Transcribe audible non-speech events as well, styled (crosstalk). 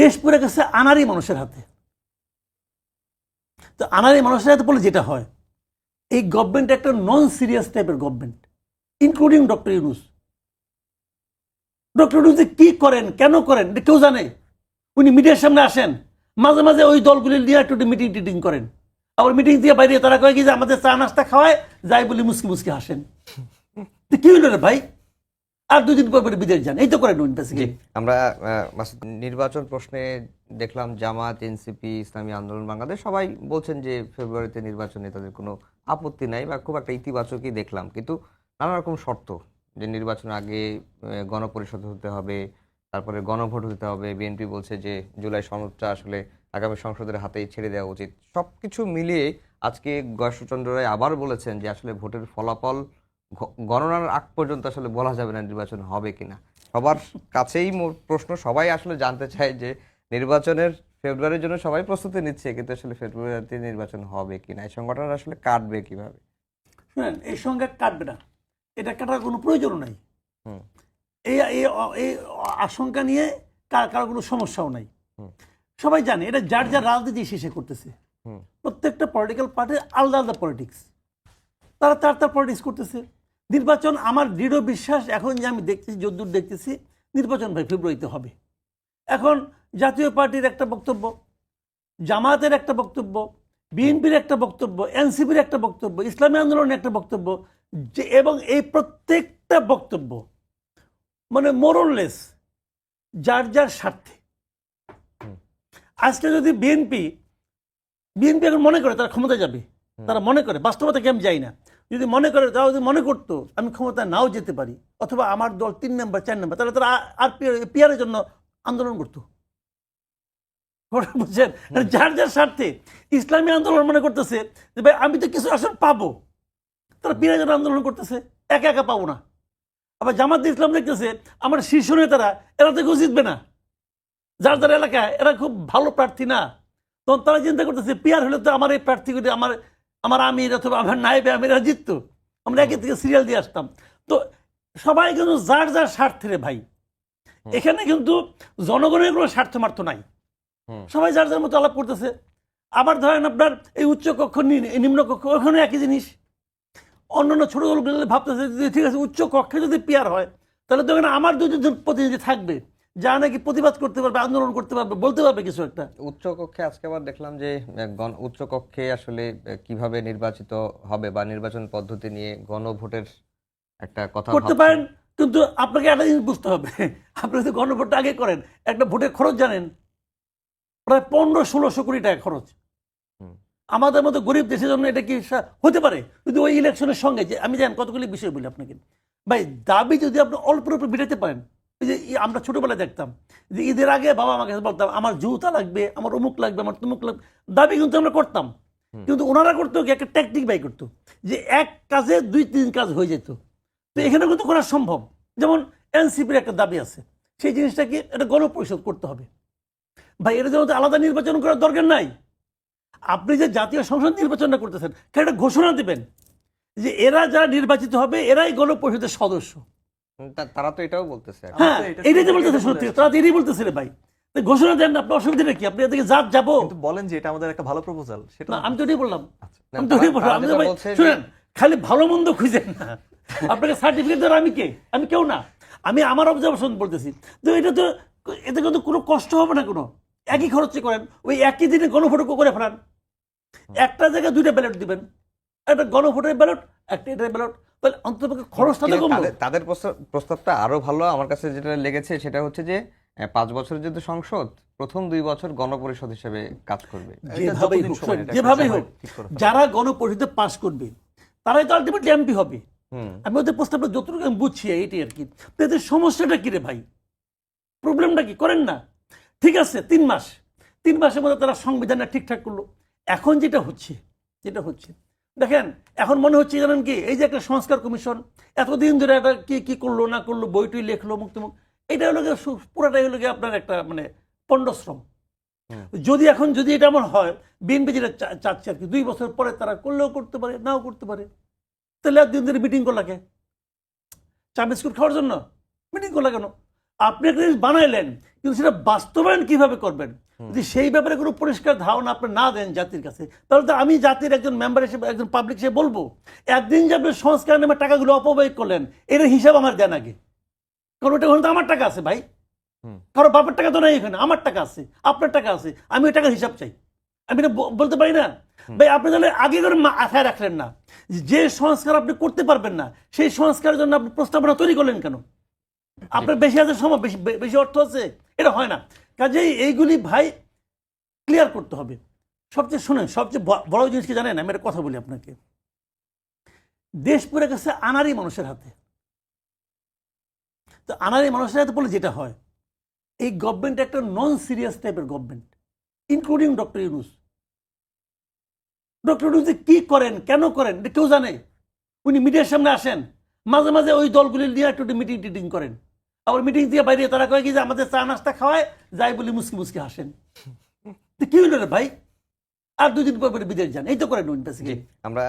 দেশ পড়ে গেছে আনারি মানুষের হাতে। তো আনারি মানুষের হাতে বলে যেটা হয়, এই গভর্নমেন্ট একটা নন সিরিয়াস টাইপের government including doctor Yunus doctor Yunus কি করেন, কেন করেন কেউ জানে? উনি মিডিয়ার সামনে আসেন, মাঝে মাঝে ওই দলগুলি নিয়ে একটু মিটিং টিটিং করেন। আবার মিটিং দিয়ে বাইরে তারা কয় কি যে আমাদের চা নাস্তা খাওয়ায়, যাই বলি মুসকি মুসকি হাসেন। কি হলো রে ভাই? আর দুদিন পর পরে বিদেশ যান। এই তো করেন জি, আমরা নির্বাচন প্রশ্নে দেখলাম জামাত এনসিপি, ইসলামী আন্দোলন, বাংলাদেশ, সবাই বলছেন যে ফেব্রুয়ারিতে নির্বাচনে তাদের কোনো আপত্তি নাই বা খুব একটা ইতিবাচকই দেখলাম। কিন্তু নানা রকম শর্ত যে নির্বাচনের আগে গণপরিষদ হতে হবে, তারপরে গণভোট হতে হবে, বিএনপি বলছে যে জুলাই সনদটা আসলে আগামী সংসদের হাতেই ছেড়ে দেওয়া উচিত। সব কিছু মিলিয়ে আজকে গয়েশ্বরচন্দ্র রায় আবার বলেছেন যে আসলে ভোটের ফলাফল গণনার আগ পর্যন্ত আসলে বলা যাবে না নির্বাচন হবে কিনা। সবার কাছেই প্রশ্ন সবাই আসলে জানতে চায় যে নির্বাচনের ফেব্রুয়ারির জন্য সবাই প্রস্তুতি নিচ্ছে কিন্তু আসলে ফেব্রুয়ারিতে নির্বাচন হবে কিনা এই সংগঠন আসলে কাটবে কীভাবে? শুনেন এই সংখ্যা কাটবে না। এটা কাটার কোনো প্রয়োজন নাই। হুম। এই এই এই আশঙ্কা নিয়ে কার কারও কোনো সমস্যাও নাই। সবাই জানে এটা যার যার রাজনীতি শেষে করতেছে। প্রত্যেকটা পলিটিক্যাল পার্টির আলাদা আলাদা পলিটিক্স তারা তার তার পলিটিক্স করতেছে। নির্বাচন আমার দৃঢ় বিশ্বাস এখন যে আমি দেখতেছি যদ্দূর দেখতেছি নির্বাচন ভাই ফেব্রুয়ারিতে হবে। এখন জাতীয় পার্টির একটা বক্তব্য জামাতের একটা বক্তব্য বিএনপির একটা বক্তব্য এনসিপির একটা বক্তব্য ইসলামী আন্দোলনের একটা বক্তব্য যে এবং এই প্রত্যেকটা বক্তব্য মানে মোরললেস যার যার স্বার্থে। আজকে যদি বিএনপি বিএনপি এখন মনে করে তারা ক্ষমতা যাবে তারা মনে করে বাস্তবতাকে আমি যাই না। যদি মনে করে তারা যদি মনে করতো আমি ক্ষমতা নাও যেতে পারি অথবা আমার দল তিন নম্বর চার নম্বর তাহলে তারা আর পিয়ারের জন্য আন্দোলন করতো। (laughs) বুঝছেন? মানে যার যার স্বার্থে ইসলামী আন্দোলন মনে করতেছে যে ভাই আমি তো কিছু আসন পাবো তারা পিয়ারের জন্য আন্দোলন করতেছে একা একা পাবো না। আবার জামাত ইসলাম দেখতেছে আমার শীর্ষ নেতারা এরা থেকে জিতবে না। যার যার এলাকায় এরা খুব ভালো প্রার্থী না। তখন তারা চিন্তা করতেছে পিয়ার হলে তো আমার এই প্রার্থী আমার আমার আমির অথবা আমার নাইবে আমিরা জিততো। আমরা একে থেকে সিরিয়াল দিয়ে আসতাম। তো সবাই কিন্তু যার যার স্বার্থে রে ভাই। এখানে কিন্তু জনগণের কোনো স্বার্থ মার্থ নাই। সবাই যার যার মতো আলাপ করতেছে। আবার ধরেন আপনার এই উচ্চ কক্ষ নিম্ন কক্ষ ওখানে একই জিনিস। অন্যান্য ছোট দলগুলো ভাবতেছে ঠিক আছে উচ্চ কক্ষে যদি পিয়ার হয় তাহলে তো এখানে আমার দুজন প্রতিনিধি থাকবে। যা নাকি প্রতিবাদ করতে পারবে আন্দোলন করতে পারবে বলতে পারবে কিছু একটা। উচ্চ কক্ষে আজকে আবার দেখলাম যে গণ- উচ্চ কক্ষে আসলে কীভাবে নির্বাচিত হবে বা নির্বাচন পদ্ধতি নিয়ে গণভোটের একটা কথা করতে পারেন কিন্তু আপনাকে একটা জিনিস বুঝতে হবে। (laughs) আপনি যদি গণভোটটা আগে করেন একটা ভোটের খরচ জানেন প্রায় পনেরো ষোলোশো কোটি টাকা খরচ। আমাদের মতো গরিব দেশের জন্য এটা কি হতে পারে? যদি ওই ইলেকশনের সঙ্গে যে আমি জানেন কতগুলি বিষয় বলি আপনাকে। ভাই দাবি যদি আপনি অল্প অল্প বিটাতে পারেন যে আমরা ছোটবেলায় দেখতাম যে ঈদের আগে বাবা আমাকে বলতাম আমার জুতা লাগবে আমার অমুক লাগবে আমার তমুক লাগবে। দাবি কিন্তু আমরা করতাম। কিন্তু ওনারা করতো কি একটা টেকনিক বাই করতো যে এক কাজে দুই তিন কাজ হয়ে যেত। তো এখানে কিন্তু করা সম্ভব। যেমন এনসিপির একটা দাবি আছে সেই জিনিসটা কি এটা গণপরিষদ করতে হবে। ভাই এটা যেমন আলাদা নির্বাচন করার দরকার নাই। আপনি যে জাতীয় সংসদ নির্বাচনটা করতেছেন একটা ঘোষণা দেবেন যে এরা যারা নির্বাচিত হবে এরাই গণপরিষদের সদস্য। তারা তো এটাও বলতেছে হ্যাঁ এটাই তো বলতেছে সত্যি তারা এটাই বলতেছে রে ভাই ঘোষণা দেন অসুবিধা কি? আপনি এদিকে জাত যাব। কিন্তু বলেন যে এটা আমাদের একটা ভালো প্রপোজাল সেটা আমি তো এটাই বললাম। আমি তো এটাই বললাম। আমি শুনেন খালি ভালো মন্দ খুঁজেন না। আপনাকে সার্টিফিকেট দেওয়ার আমি কে? আমি কেউ না। আমি আমার অবজারভেশন বলতেছি। তো এটা তো এতে কিন্তু কোনো কষ্ট হবে না কোনো? একই খরচে করেন ওই একই দিনে গণভোট করে ফেলান। একটা জায়গায় দুইটা ব্যালট দিবেন। একটা গণভোটের ব্যালট একটা এটার ব্যালট তাহলে অন্তত খরচটা তো তাদের- প্রস্তাবটা আরও ভালো আমার কাছে যেটা লেগেছে সেটা হচ্ছে যে পাঁচ বছরের যেহেতু সংসদ প্রথম দুই বছর গণপরিষদ হিসেবে কাজ করবে। যেভাবেই হোক যেভাবেই হোক যারা গণপরিষদে পাস করবে তারাই তো আলটিমেটলি এমপি হবে। আমি ওদের প্রস্তাবটা যতটুকু আমি বুঝছি এইটাই আর কি এদের সমস্যাটা কি রে ভাই? প্রবলেমটা কি? করেন না। ঠিক আছে তিন মাস। তিন মাসের মধ্যে তারা সংবিধানটা ঠিকঠাক করল। এখন যেটা হচ্ছে যেটা হচ্ছে দেখেন এখন মনে হচ্ছে জানেন কি এই যে একটা সংস্কার কমিশন এতদিন ধরে একটা কি কি করল না করল বইটুই লেখলো মুক্তিমুখ এটা হলো গিয়ে পুরাটাই হলো গিয়ে আপনার একটা মানে পণ্ডশ্রম। যদি এখন যদি এটা এমন হয় বিএনপি যেটা চাচ্ছে আর কি দুই বছর পরে তারা করলেও করতে পারে নাও করতে পারে। তাহলে একদিন ধরে মিটিং করলাকে চা বিস্কুট খাওয়ার জন্য? মিটিং করলা কেন? আপনি একটা জিনিস বানাইলেন কিন্তু সেটা বাস্তবায়ন কীভাবে করবেন? যদি সেই ব্যাপারে কোনো পরিষ্কার ধারণা আপনি না দেন জাতির কাছে তাহলে তো আমি জাতির একজন মেম্বার হিসেবে একজন পাবলিক হিসেবে বলব একদিন যে আপনি সংস্কার নামে টাকাগুলো অপব্যয় করলেন এর হিসাব আমার দেন আগে। কারণ ওটা ওখানে তো আমার টাকা আছে ভাই। কারও বাপের টাকা তো নাই এখানে আমার টাকা আছে আপনার টাকা আছে আমি ওই টাকার হিসাব চাই। আমি এটা বলতে পারি না? ভাই আপনি তাহলে আগে করে মাথায় রাখলেন না যে সংস্কার আপনি করতে পারবেন না সেই সংস্কারের জন্য আপনি প্রস্তাবনা তৈরি করলেন কেন? আপনার বেশি আছে সময় বেশি বেশি অর্থ আছে। এটা হয় না। কাজেই এইগুলি ভাই ক্লিয়ার করতে হবে। সবচেয়ে শুনেন, সবচেয়ে বড় জিনিস কি জানেন? আমি একটা কথা বলি আপনাকে। দেশ পুরে গেছে আনারি মানুষের হাতে। তো আনারি মানুষের হাতে বলে যেটা হয়, এই গভর্নমেন্ট একটা নন সিরিয়াস টাইপের government including doctor Yunus doctor Yunus কি করেন, কেন করেন, এটা কেউ জানে? উনি মিডিয়ার সামনে আসেন, মাঝে মাঝে ওই দলগুলি নিয়ে একটু মিটিং টিটিং করেন। আবার মিটিং দিয়ে বাইরে তারা কয়ে কি যে আমাদের চা নাস্তা খাওয়ায় যাই বলি মুসকি মুসকি হাসেন তো কি হইল রে ভাই আর দুদিন পর পরে বিদেশ যান এই তো করে নুন বেসিক্যালি। আমরা